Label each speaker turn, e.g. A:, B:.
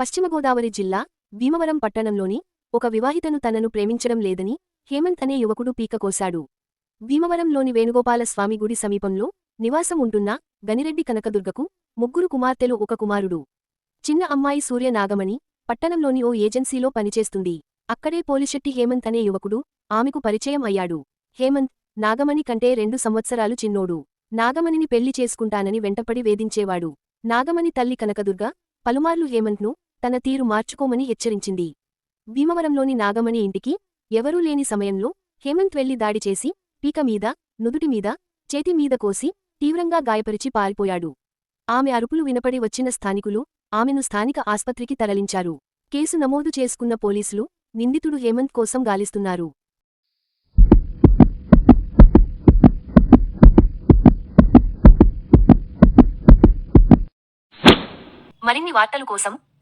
A: పశ్చిమగోదావరి జిల్లా భీమవరం పట్టణంలోని ఒక వివాహితను తనను ప్రేమించడం లేదని హేమంత్ అనే యువకుడు పీక కోశాడు. భీమవరంలోని వేణుగోపాల స్వామి గుడి సమీపంలో నివాసం ఉంటున్న గనిరెడ్డి కనకదుర్గకు ముగ్గురు కుమార్తెలు ఒక కుమారుడు. చిన్న అమ్మాయి సూర్య నాగమణి పట్టణంలోని ఓ ఏజెన్సీలో పనిచేస్తుంది. అక్కడే పోలిశెట్టి హేమంత్ అనే యువకుడు ఆమెకు పరిచయం అయ్యాడు. హేమంత్ నాగమణి కంటే రెండు సంవత్సరాలు చిన్నోడు. నాగమణిని పెళ్ళి చేసుకుంటానని వెంటపడి వేధించేవాడు. నాగమణి తల్లి కనకదుర్గ పలుమార్లు హేమంత్ను తన తీరు మార్చుకోమని హెచ్చరించింది. భీమవరంలోని నాగమణి ఇంటికి ఎవరూ లేని సమయంలో హేమంత్ వెళ్ళి దాడి చేసి పీక మీద నుదుటి కోసి తీవ్రంగా గాయపరిచి పారిపోయాడు. ఆమె అరుపులు వినపడి వచ్చిన స్థానికులు ఆమెను స్థానిక ఆస్పత్రికి తరలించారు. కేసు నమోదు చేసుకున్న పోలీసులు నిందితుడు హేమంత్ కోసం గాలిస్తున్నారు. మరిన్ని వార్తలు కోసం